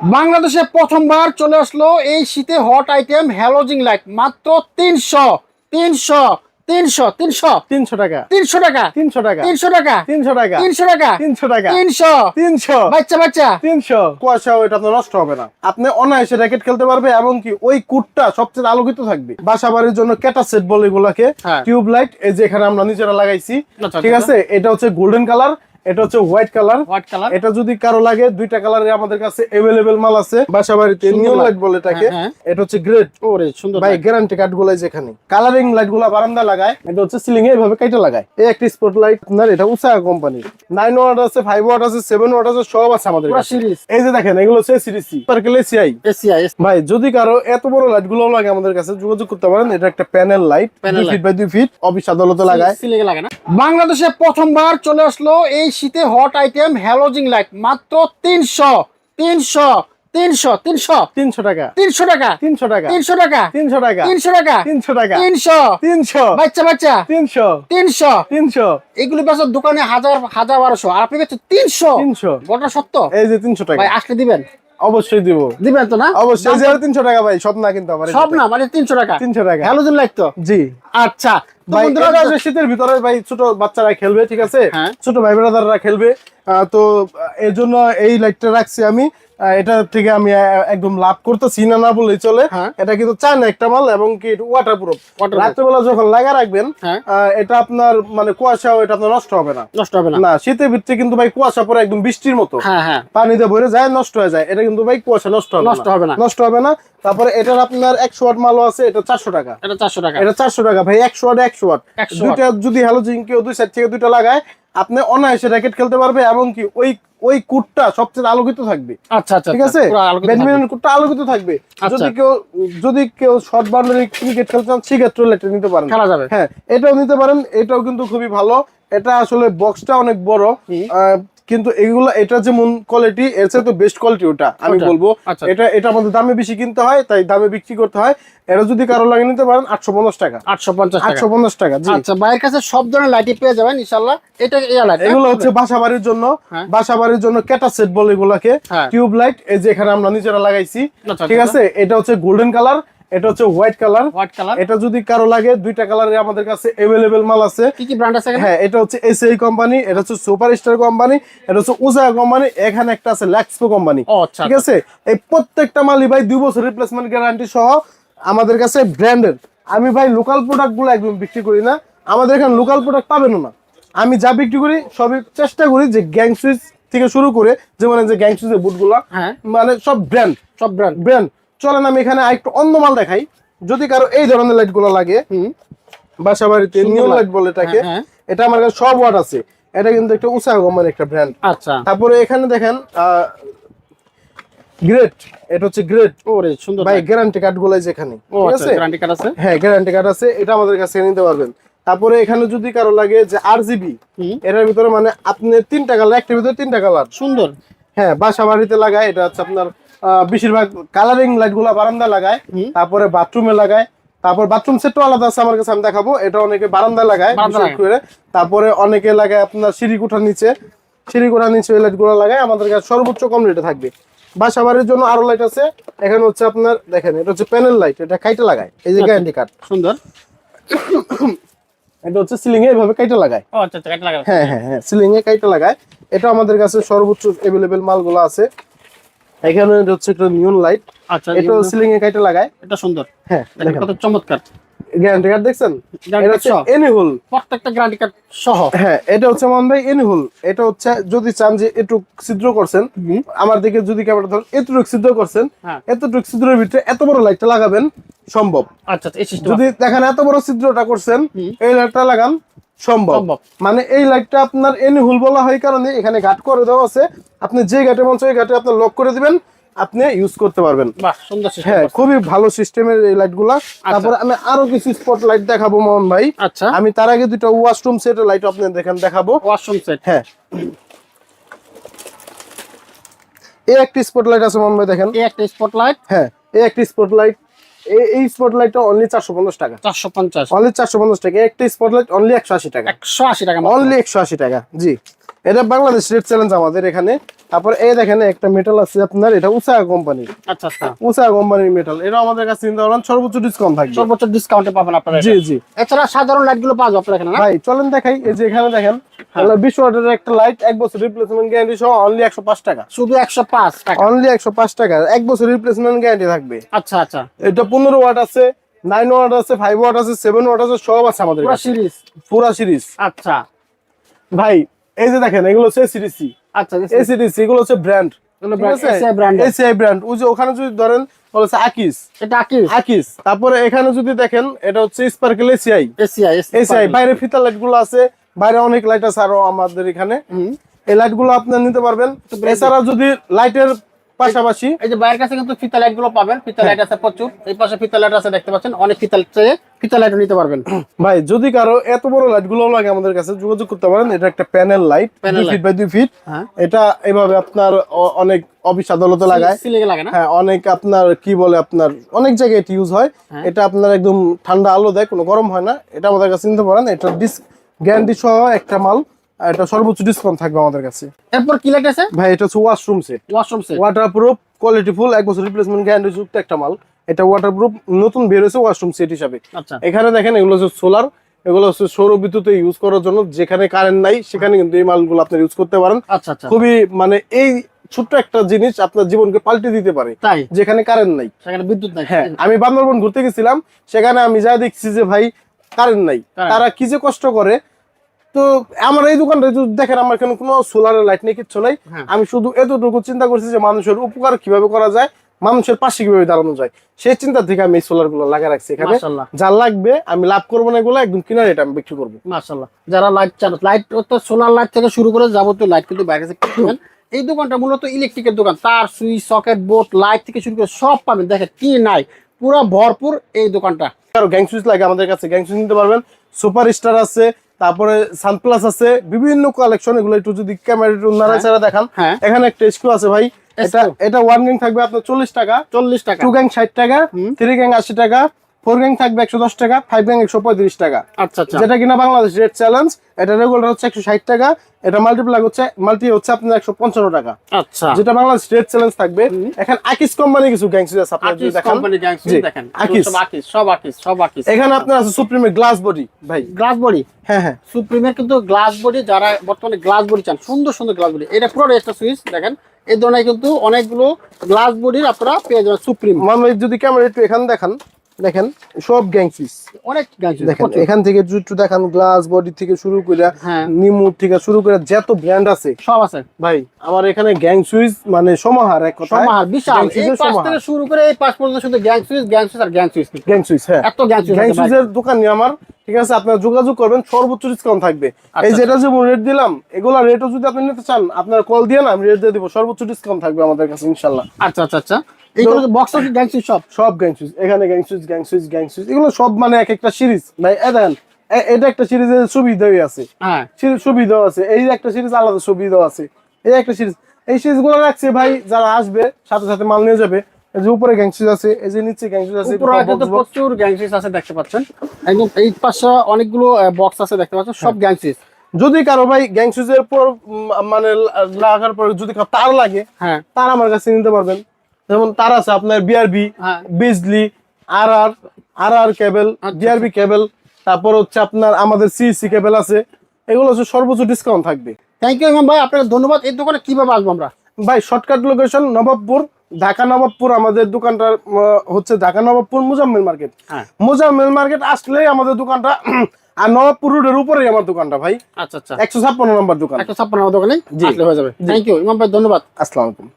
বাংলাদেশে প্রথমবার চলে আসলো এই শীতে হট আইটেম হ্যালোজিং লাইট। মাত্র তিনশো তিনশো তিনশো তিনশো। তিনশো টাকা। তিনশো টাকা। তিনশো টাকা। তিনশো টাকা। তিনশো টাকা। তিনশো টাকা। তিনশো টাকা। তিনশো। তিনশো। বাচ্চা বাচ্চা। তিনশো। কুয়াশা ওইটা আপনার নষ্ট হবে না। আপনি অনায়াসে র্যাকেট খেলতে পারবে এমনকি ওই কুটটা সবচেয়ে আলোকিত থাকবে। বাসা বাড়ির জন্য ক্যাটা সেট বলে এগুলাকে। হ্যাঁ। টিউব লাইট এই যে এখানে আমরা নিচেরা লাগাইছি। আচ্ছা, ঠিক আচ্ছা। আছে? এটা হচ্ছে গোল্ডেন কালার এটা হচ্ছে হোয়াইট কালার হোয়াইট কালার এটা যদি কারও লাগে দুইটা কালারে আমাদের কাছে মাল আছে। বাসা বাড়িতে নিয়ন লাইট। বলে এটাকে। হ্যাঁ, হ্যাঁ। এটা হচ্ছে গ্রেড ওরে সুন্দর ভাই গ্যারান্টি কার্ডগুলো যেখানে। কালারিং লাইটগুলা বারান্দা লাগায়। এটা হচ্ছে সিলিং এ এভাবে কাইটা লাগায়। এই একটি স্পট লাইট আপনার এটা উষা কোম্পানি ওয়াট আছে ওয়াট আছে সেভেন ওয়াট আছে সব আছে আমাদের কাছে। সিরিজ এই যে দেখেন এগুলো হচ্ছে সিরিসি পার্কেল এসিআই এসিআই ভাই যদি কারও এত বড় লাইটগুলো লাগে আমাদের কাছে যোগাযোগ করতে পারেন। এটা একটা প্যানেল লাইট Panel দুই ফিট বাই দুই ফিট অফিস আদালতে লাগায়। সিলিং লাগে না? বাংলাদেশে প্রথমবার চলে আসলো এই শীতে হট আইটেম হ্যালোজিং লাইট মাত্র তিনশো তিনশো তিনশো তিনশো। তিনশো টাকা। তিনশো টাকা। তিনশো টাকা। তিনশো টাকা। তিনশো টাকা। তিনশো টাকা। তিনশো টাকা। তিনশো। তিনশো। বাচ্চা বাচ্চা। তিনশো। তিনশো। তিনশো। এগুলো বেচার দোকানে হাজার হাজার বারোশো। আর আপনি বেচছেন তিনশো। তিনশো। গোটা সত্য। এই যে তিনশো টাকা। আসলে দিবেন। অবশ্যই দিব। দিবেন তো না? অবশ্যই যে তিনশো টাকা ভাই সব না কিন্তু আমার সব না মানে তিনশো টাকা? তিনশো টাকা। হ্যালোজেন লাইট তো? জি। আচ্ছা শীতের ভিতরে ভাই ছোট বাচ্চারা খেলবে ঠিক আছে? হ্যাঁ। ছোট ভাই ব্রাদাররা খেলবে তো এর জন্য এই লাইটটা রাখছি আমি। এটা থেকে আমি একদম লাভ করতেছি না না বললেই চলে। হ্যাঁ। এটা কিন্তু চায় না একটা মাল এবং কি ওয়াটার প্রুফ। রাত্রেবেলা যখন লাগা রাখবেন হ্যাঁ। এটা আপনার মানে কুয়াশা এটা আপনার নষ্ট হবে না। নষ্ট হবে না। না শীতের ভিতরে কিন্তু ভাই কুয়াশা পরে একদম বৃষ্টির মতো। হ্যাঁ পানিতে ভরে যায় নষ্ট হয়ে যায়। এটা কিন্তু ভাই কুয়াশা নষ্ট হবে নষ্ট হবে না। নষ্ট হবে না। তারপরে এটার আপনার একশো ওয়াট মালও আছে এটা চারশো টাকা। এটা চারশো টাকা। এটা চারশো টাকা ভাই একশো ওয়াট একশো ওয়াট। দুইটা যদি হ্যালো কেউ দুই সাইড থেকে দুইটা লাগায় আপনি অনায়াসে র্যাকেট খেলতে পারবে এবং কি ওই ওই কুটটা সবচেয়ে আলোকিত থাকবে। আচ্ছা আচ্ছা ঠিক আছে? পুরো ব্যাডমিন্টন কুটটা আলোকিত থাকবে। আচ্ছা। যদি কেউ যদি কেউ শর্ট বাউন্ডারি ক্রিকেট খেলতে চান সেক্ষেত্রে এটা নিতে পারেন। খেলা যাবে। হ্যাঁ এটাও নিতে পারেন এটাও কিন্তু খুবই ভালো। এটা আসলে বক্সটা অনেক বড়। কিন্তু এগুলো এটা যেমন কোয়ালিটি এর চেয়ে তো বেস্ট কোয়ালিটি ওটা আমি বলব। আচ্ছা। এটা এটা আমাদের দামে বেশি কিনতে হয় তাই দামে বিক্রি করতে হয়। এটা যদি কারও লাগে নিতে পারেন আটশো পঞ্চাশ টাকা। আটশো পঞ্চাশ আটশো পঞ্চাশ টাকা আচ্ছা ভাইয়ের কাছে সব ধরনের লাইটই পেয়ে যাবেন ইনশাল্লাহ এটা লাইট এগুলো হচ্ছে বাসা বাড়ির জন্য হ্যাঁ। বাসা বাড়ির জন্য ক্যাটা সেট বলে এগুলাকে। হ্যাঁ। টিউব লাইট এই যে এখানে আমরা নিচেরা লাগাইছি। আচ্ছা, ঠিক আচ্ছা। আছে? এটা হচ্ছে গোল্ডেন কালার এটা হচ্ছে হোয়াইট কালার হোয়াইট কালার এটা যদি কারও লাগে দুইটা কালারে আমাদের কাছে এভেলেবেল মাল আছে। কি কি ব্র্যান্ড আছে হ্যাঁ এটা হচ্ছে এসআই কোম্পানি এটা হচ্ছে সুপার স্টার কোম্পানি এটা হচ্ছে উজা কোম্পানি এখানে একটা আছে ল্যাক্সপো কোম্পানি আচ্ছা ঠিক আছে? এই প্রত্যেকটা মালই ভাই দুই বছর রিপ্লেসমেন্ট গ্যারান্টি সহ আমাদের কাছে ব্র্যান্ডের আমি ভাই লোকাল প্রোডাক্টগুলো একদম বিক্রি করি না। আমাদের এখানে লোকাল প্রোডাক্ট পাবেন না। আমি যা বিক্রি করি সবই চেষ্টা করি যে গ্যাং সুইচ থেকে শুরু করে যেমন যে গ্যাং সুইচের বুটগুলো হ্যাঁ। মানে সব ব্র্যান্ড সব ব্র্যান্ড ব্র্যান্ড চলেন আমি এখানে একটু অন্য মাল দেখাই। যদি কারও এই ধরনের লাইটগুলো লাগে বাসা বাড়িতে light। লাইট বলে এটাকে হ্যাঁ, হ্যাঁ। এটা আমার কাছে সব ওয়াট আছে। এটা কিন্তু একটা উষা কোম্পানি একটা ব্র্যান্ড আচ্ছা। তারপরে এখানে দেখেন গ্রেট এটা হচ্ছে গ্রেট ওরে সুন্দর ভাই গ্যারান্টি কার্ডগুলো যেখানে ঠিক আচ্ছা আছে? গ্যারান্টি কার্ড আছে? হ্যাঁ গ্যারান্টি কার্ড আছে এটা আমাদের কাছে নিতে পারবেন। তারপরে এখানে যদি কারও লাগে যে আর জিবি এটার ভিতরে মানে আপনি তিনটা কালার একটার ভিতরে তিনটা কালার সুন্দর। হ্যাঁ বাসা বাড়িতে লাগায় এটা হচ্ছে আপনার বেশিরভাগ কালারিং লাইটগুলা বারান্দা লাগায়। তারপরে বাথরুমে লাগায় তারপর বাথরুম সেটও আলাদা আছে আমার কাছে আমি দেখাবো এটা অনেকে বারান্দা লাগায় করে। তারপরে অনেকে লাগায় আপনার সিঁড়ি কোঠার নিচে সিঁড়ি কোঠার নিচে লাইটগুলো লাগায় আমাদের কাছে সর্বোচ্চ কম রেটে থাকবে। বাসা বাড়ির জন্য আরও লাইট আছে এখানে হচ্ছে আপনার দেখেন এটা হচ্ছে প্যানেল লাইট এটা কাইটে লাগায় এই যে গ্যারান্টি কার্ড সুন্দর। এটা হচ্ছে সিলিং এ এভাবে কাইটে লাগায়। আচ্ছা আচ্ছা হ্যাঁ হ্যাঁ হ্যাঁ সিলিং এ কাইটে লাগায়। এটা আমাদের কাছে সর্বোচ্চ এভেলেবেল মালগুলো আছে। এখানে হচ্ছে একটা নিয়ন লাইট আচ্ছা এটা সিলিং এ কাইটে লাগায়। এটা সুন্দর। হ্যাঁ কত চমৎকার। গ্যারান্টি কার্ড দেখছেন? এটা হচ্ছে? এনিহুল প্রত্যেকটা গ্যারান্টি কার্ড সহ। হ্যাঁ এটা হচ্ছে মান ভাই এনিহুল এটা হচ্ছে যদি চান যে একটু ছিদ্র করছেন আমার দিকে যদি ক্যামেরা ধরেন এতটুকু ছিদ্র করছেন হ্যাঁ। এতটুকু ছিদ্রের ভিতরে এত বড় লাইটটা লাগাবেন সম্ভব। আচ্ছা আচ্ছা যদি দেখেন এত বড় ছিদ্রটা করছেন। এই লাইটটা লাগান সম্ভব। মানে এই লাইটটা আপনার এনি হুল বলা হয় কারণে এখানে ঘাট করে দেওয়া আছে। আপনি যে ঘাটে মন চায় ওই গাটে আপনার লক করে দিবেন আপনি ইউজ করতে পারবেন। হ্যাঁ খুবই ভালো সিস্টেমের এই লাইটগুলা তারপরে আমি আরও কিছু স্পট লাইট দেখাবো মোহন ভাই। আচ্ছা। আমি তার আগে দুটো ওয়াশরুম সেটের লাইট আপনাদের দেখেন দেখাবো। ওয়াশরুম সেট হ্যাঁ। এই একটি স্পট লাইট আছে মোহন ভাই দেখেন। এই একটা স্পটলাইট হ্যাঁ এই একটি স্পট লাইট এই স্পট লাইটটা অনলি টাকা। চারশো পঞ্চাশ। অনলি চারশো পঞ্চাশ টাকা একটা অনলি একশো আশি টাকা। একশো আশি টাকা অনলি একশো আশি টাকা জি। এটা বাংলাদেশ রেট চ্যালেঞ্জ আমাদের এখানে। তারপর এই দেখেন একটা মেটাল আছে আপনার এটা উষা কোম্পানি আচ্ছা আচ্ছা। উষা কোম্পানির মেটাল এটা আমাদের কাছে চিন্তা করলাম সর্বোচ্চ ডিসকাউন্ট থাকবে। সর্বোচ্চ ডিসকাউন্টে পাবেন আপনারা জি জি। এছাড়া সাধারণ লাইটগুলো পাওয়া যাবে আপনার এখানে ভাই চলেন দেখাই এই যে এখানে দেখেন বিশ ওয়াটের একটা লাইট এক বছর রিপ্লেসমেন্ট গ্যারান্টি সহ অনলি টাকা। শুধু টাকা। অনলি একশো পাঁচ টাকা এক বছর রিপ্লেসমেন্ট গ্যারান্টি থাকবে। আচ্ছা আচ্ছা। এটা পনেরো ওয়াট আছে নাইন ওয়াট আছে ফাইভ ওয়াট আছে সেভেন ওয়াট আছে সব আছে আমাদের পুরো সিরিজ পুরা সিরিজ আচ্ছা। ভাই এই যে দেখেন এগুলো হচ্ছে সিরিসি আচ্ছা এসিডিসি এগুলো হচ্ছে ব্র্যান্ড যে ওখানে যদি ধরেন আকিস এটা কি আকিস তারপরে এখানে যদি দেখেন এটা হচ্ছে স্পার্কেল এসিআই এসিআই এসিআই বাইরে ফিতা লাইটগুলো আছে। বাইরে অনেক লাইট আছে আরও আমাদের এখানে। এই লাইটগুলো আপনার নিতে পারবেন। এছাড়া যদি লাইটের পাশাপাশি এই যে বাইরের কাছে কিন্তু ফিতা লাইটগুলো পাবেন। ফিতা লাইট আছে প্রচুর। এই পাশে ফিতা লাইট আছে দেখতে পাচ্ছেন। অনেক ফিতা ফিতা লাইটও নিতে পারবেন। ভাই যদি কারও এত বড় লাইটগুলো লাগে আমাদের কাছে যোগাযোগ করতে পারেন। এটা একটা প্যানেল লাইট দুই ফিট বাই দুই ফিট হ্যাঁ। এটা এভাবে আপনার অনেক অফিস আদালতে লাগায়। হ্যাঁ অনেক আপনার কি বলে আপনার অনেক জায়গায় এটি ইউজ হয়। হ্যাঁ। এটা আপনার একদম ঠান্ডা আলো দেয় কোনো গরম হয় না। এটা আমাদের কাছে নিতে পারেন। এটা ডিস গ্যারান্টি সহ একটা মাল। এটা সর্বোচ্চ ডিসকাউন্ট থাকবে আমাদের কাছে। এরপর কি লাইট আছে? ভাই এটা হচ্ছে washroom set washroom set water proof quality full এক বছর রিপ্লেসমেন্ট গ্যারান্টি যুক্ত একটা মাল। এটা ওয়াটার প্রুফ নতুন বের হয়েছে ওয়াশরুম সেট হিসাবে। আচ্ছা। এখানে দেখেন এগুলো হচ্ছে সোলার এগুলো হচ্ছে সৌর বিদ্যুতে ইউজ করার জন্য যেখানে কারেন্ট নাই সেখানে কিন্তু এই মালগুলো আপনি ইউজ করতে পারেন। আচ্ছা আচ্ছা। খুবই মানে এই ছোট্ট একটা জিনিস আপনার জীবনকে পাল্টে দিতে পারে। তাই? যেখানে কারেন্ট নাই। সেখানে বিদ্যুৎ নাই। হ্যাঁ আমি বান্দরবন ঘুরতে গেছিলাম সেখানে আমি যা দেখছি যে ভাই কারেন্ট নাই। তারা কি যে কষ্ট করে তো আমার এই দোকানটা যদি দেখেন আমার এখানে কোনো সোলারের লাইট নেই কিচ্ছু নাই। হ্যাঁ। আমি শুধু এতটুকু চিন্তা করছি যে মানুষের উপকার কীভাবে করা যায় মানুষের পাশে কীভাবে দাঁড়ানো যায়। সেই চিন্তা থেকে আমি এই সোলারগুলো লাগা রাখছি এখানে। যা লাগবে আমি লাভ করব না এগুলো একদম কিনার এটা আমি বিক্রি করব। মাশাআল্লাহ। যারা লাইট চান লাইট তো সোলার লাইট থেকে শুরু করে যাবতীয় লাইট কিন্তু বাইরে কিনবেন এই দোকানটা মূলত ইলেকট্রিকের দোকান। তার সুইচ সকেট বোর্ড লাইট থেকে শুরু করে সব পাবেন। দেখেন কি নাই পুরো ভরপুর এই দোকানটা। গ্যাং সুইচ লাগে আমাদের কাছে গ্যাং সুইচ নিতে পারবেন। সুপার স্টার আছে তারপরে সানপ্লাস আছে বিভিন্ন কালেকশন এগুলো একটু যদি ক্যামেরা একটু নাড়াচাড়া দেখান। হ্যাঁ। এখানে একটা স্কু আছে ভাই। এটা। এটা ওয়ান গ্যাং থাকবে আপনার চল্লিশ টাকা চল্লিশ টাকা। টু গ্যাং ষাট টাকা থ্রি গ্যাং আশি টাকা ফোর গ্যাং থাকবে একশো দশ টাকা ফাইভ গ্যাং একশো পঁয়ত্রিশ টাকা। আচ্ছা আচ্ছা। যেটা কিনা বাংলাদেশ রেট চ্যালেঞ্জ এটা রেগুলার হচ্ছে একশো ষাট টাকা এটা মাল্টিপ্লাই হচ্ছে মাল্টি হচ্ছে আপনার একশো পঞ্চান্ন টাকা। আচ্ছা। যেটা বাংলাদেশ রেট চ্যালেঞ্জ থাকবে। এখন আকিস কোম্পানি কিছু গ্যাং সুইচ আছে আপনার যদি দেখেন। আকিস। সব আকিস সব আকিস এখানে আপনার আছে সুপ্রিমের গ্লাস বডি ভাই। গ্লাস বডি হ্যাঁ হ্যাঁ। সুপ্রিমের কিন্তু গ্লাস বডি যারা বর্তমানে গ্লাস বডি চান সুন্দর সুন্দর গ্লাস বডি এটা পুরো একটা সুইচ দেখেন। এই ধরনের কিন্তু অনেকগুলো গ্লাস বডির আপনারা পেয়ে যাবেন সুপ্রিম মানে যদি ক্যামেরা একটু এখানে দেখান। দেখেন সব অনেক দেখেন এখান থেকে একটু দেখান গ্লাস বডি থেকে শুরু করে হ্যাঁ। নিমু থেকে শুরু করে যত ব্র্যান্ড আছে। সব আছে। ভাই আমার এখানে গ্যাং সুইচ মানে সমাহার এক কথা সমাহার বিশাল। এই পাশ থেকে শুরু করে এই পাশ পর্যন্ত শুধু গ্যাং সুইচ গ্যাং সুইচ আর গ্যাং সুইচ গ্যাং সুইচ হ্যাঁ। এত গ্যাং সুইচ গ্যাং আছে ভাই। সুইচের আমার। ঠিক আছে আপনারা যোগাযোগ করবেন সর্বোচ্চ ডিসকাউন্ট থাকবে। আচ্ছা, এই যেটা যেমন রেট দিলাম এগুলা রেটও যদি আপনি নিতে চান আপনার কল দিয়ে না আমি রেট দিয়ে দিব সর্বোচ্চ ডিসকাউন্ট থাকবে আমাদের কাছে ইনশাল্লাহ। আচ্ছা আচ্ছা আচ্ছা। এইগুলো বক্স আছে গ্যাং সুইচ সব সব গ্যাং সুইচ এখানে gang switch gang switch gang switch এগুলো সব মানে এক একটা সিরিজ ভাই দেখেন এটা একটা সিরিজের সুবিধাই আছে। হ্যাঁ। আছে। এই একটা সিরিজ আলাদা আছে। এই একটা সিরিজ এই সিরিজগুলো রাখছে ভাই যারা আসবে সাথে সাথে মাল নিয়ে যাবে। এই যে উপরে গ্যাং সুইচ আছে এই যে নিচে গ্যাং সুইচ আছে প্রচুর গ্যাং সুইচ আছে দেখতে পাচ্ছেন। একদম এই পাশে অনেকগুলো বক্স আছে দেখতে পাচ্ছেন সব গ্যাং সুইচ যদি কারও ভাই গ্যাং সুইচের পর মানে লাগার পর যদি তার লাগে হ্যাঁ। তার আমার কাছে নিতে পারবেন। যেমন তার আছে আপনার বিআরবি বিজলি আর আর আর আর কেবল। বিআরবি কেবল তারপর হচ্ছে আপনার আমাদের সিসি কেবল আছে। এগুলো হচ্ছে সর্বোচ্চ ডিসকাউন্ট থাকবে। থ্যাংক ইউ ইমাম ভাই আপনাকে ধন্যবাদ। এই দোকানে কীভাবে আসব আমরা? ভাই শর্টকাট লোকেশন নবাবপুর ঢাকা নবাবপুর আমাদের দোকানটা হচ্ছে ঢাকা নবাবপুর মুজাম্মেল মার্কেট। হ্যাঁ। মুজাম্মেল মার্কেট আসলেই আমাদের দোকানটা আর নবাবপুর রোডের উপরেই আমার দোকানটা ভাই। আচ্ছা আচ্ছা। একশো ছাপ্পান্ন নম্বর দোকান। একটা ছাপ্পান্ন দোকানে আসলে হয়ে যাবে। থ্যাংক ইউ ইমাম ভাই ধন্যবাদ। আসসালামু আলাইকুম।